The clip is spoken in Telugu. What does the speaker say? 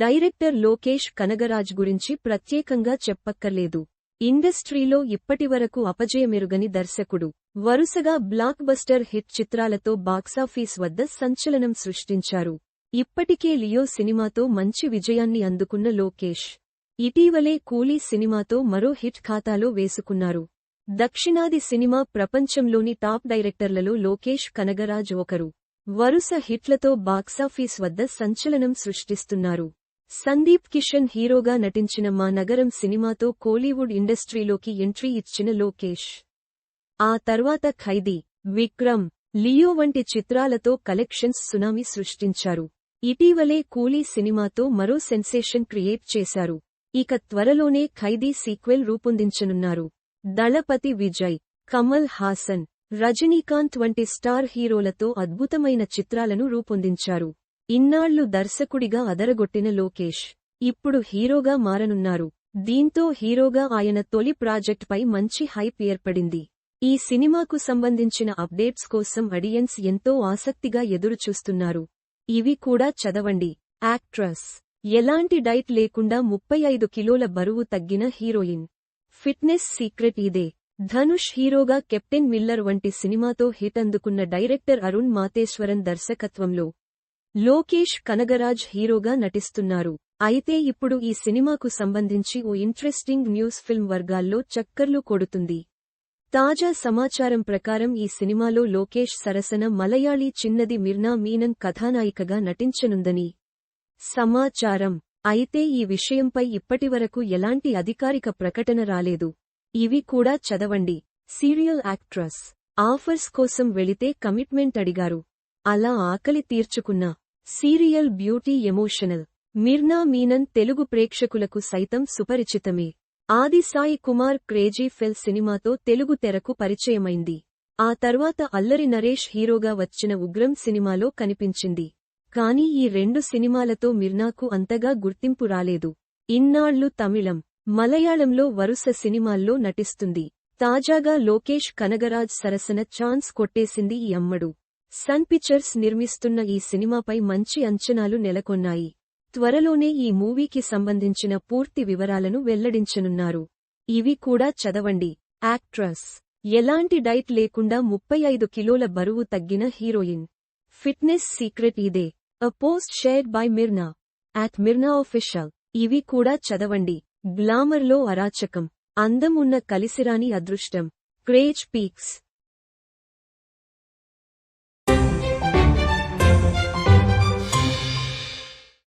డైరెక్టర్ లోకేష్ కనగరాజ్ గురించి ప్రత్యేకంగా చెప్పక్కర్లేదు. ఇండస్ట్రీలో ఇప్పటివరకు అపజయమెరుగని దర్శకుడు వరుసగా బ్లాక్ బస్టర్ హిట్ చిత్రాలతో బాక్సాఫీస్ వద్ద సంచలనం సృష్టించారు. ఇప్పటికే లియో సినిమాతో మంచి విజయాన్ని అందుకున్న లోకేష్ ఇటీవలే కూలీ సినిమాతో మరో హిట్ ఖాతాలో వేసుకున్నారు. దక్షిణాది సినిమా ప్రపంచంలోని టాప్ డైరెక్టర్లలో లోకేష్ కనగరాజ్ ఒకరు వరుస హిట్లతో బాక్సాఫీస్ వద్ద సంచలనం సృష్టిస్తున్నారు. సందీప్ కిషన్ హీరోగా నటించిన మా నగరం సినిమాతో కోలీవుడ్ ఇండస్ట్రీలోకి ఎంట్రీ ఇచ్చిన లోకేష్. ఆ తర్వాత ఖైదీ విక్రమ్ లియో వంటి చిత్రాలతో కలెక్షన్స్ సునామీ సృష్టించారు. ఇటీవలే కూలీ సినిమాతో మరో సెన్సేషన్ క్రియేట్ చేశారు. ఇక త్వరలోనే ఖైదీ సీక్వెల్ రూపొందించనున్నారు. దళపతి విజయ్ కమల్ హాసన్ రజనీకాంత్ వంటి స్టార్ హీరోలతో అద్భుతమైన చిత్రాలను రూపొందించారు. ఇన్నాళ్ళు దర్శకుడిగా అదరగొట్టిన లోకేష్ ఇప్పుడు హీరోగా మారనున్నారు. దీంతో హీరోగా ఆయన తొలి ప్రాజెక్ట్పై మంచి హైప్ ఏర్పడింది. ఈ సినిమాకు సంబంధించిన అప్డేట్స్ కోసం అడియన్స్ ఎంతో ఆసక్తిగా ఎదురుచూస్తున్నారు. ఇవి కూడా చదవండి. యాక్ట్రస్ ఎలాంటి డైట్ లేకుండా ముప్పై ఐదు కిలోల బరువు తగ్గిన హీరోయిన్. ఫిట్నెస్ సీక్రెట్ ఇదే. ధనుష్ హీరోగా కెప్టెన్ మిల్లర్ వంటి సినిమాతో హిట్ అందుకున్న డైరెక్టర్ అరుణ్ మాతేశ్వరన్ దర్శకత్వంలో లోకేష్ కనగరాజ్ హీరోగా నటిస్తున్నారు. అయితే ఇప్పుడు ఈ సినిమాకు సంబంధించి ఓ ఇంట్రెస్టింగ్ న్యూస్ ఫిల్మ్ వర్గాల్లో చక్కర్లు కొడుతుంది. తాజా సమాచారం ప్రకారం ఈ సినిమాలో లోకేష్ సరసన మలయాళీ చిన్నది మిర్నా మీనన్ కథానాయికగా నటించనుందని సమాచారం. అయితే ఈ విషయంపై ఇప్పటివరకు ఎలాంటి అధికారిక ప్రకటన రాలేదు. ఇవి కూడా చదవండి. సీరియల్ యాక్ట్రస్ ఆఫర్స్ కోసం వెళితే కమిట్మెంట్ అడిగారు. అలా ఆకలి తీర్చుకున్న. Serial beauty emotional. Mirna Menon Telugu ప్రేక్షకులకు సైతం సుపరిచితమే. ఆది సాయి కుమార్ క్రేజీ ఫెల్ సినిమాతో తెలుగు తెరకు పరిచయమైంది. ఆ తర్వాత అల్లరి నరేష్ హీరోగా వచ్చిన ఉగ్రం సినిమాలో కనిపించింది. కానీ ఈ రెండు సినిమాలతో మిర్నాకు అంతగా గుర్తింపు రాలేదు. ఇన్నాళ్ళు తమిళం మలయాళంలో వరుస సినిమాల్లో నటిస్తుంది. తాజాగా లోకేష్ కనగరాజ్ సరసన ఛాన్స్ కొట్టేసింది ఈ అమ్మడు. సన్ పిక్చర్స్ నిర్మిస్తున్న ఈ సినిమాపై మంచి అంచనాలు నెలకొన్నాయి. త్వరలోనే ఈ మూవీకి సంబంధించిన పూర్తి వివరాలను వెల్లడించనున్నారు. ఇవి కూడా చదవండి. యాక్ట్రస్. ఎలాంటి డైట్ లేకుండా ముప్పై ఐదు కిలోల బరువు తగ్గిన హీరోయిన్. ఫిట్నెస్ సీక్రెట్ ఇదే. A post shared by Mirna. At Mirna official. ఇవి కూడా చదవండి. గ్లామర్లో అరాచకం. అందం ఉన్న కలిసిరాని అదృష్టం. Craze peaks.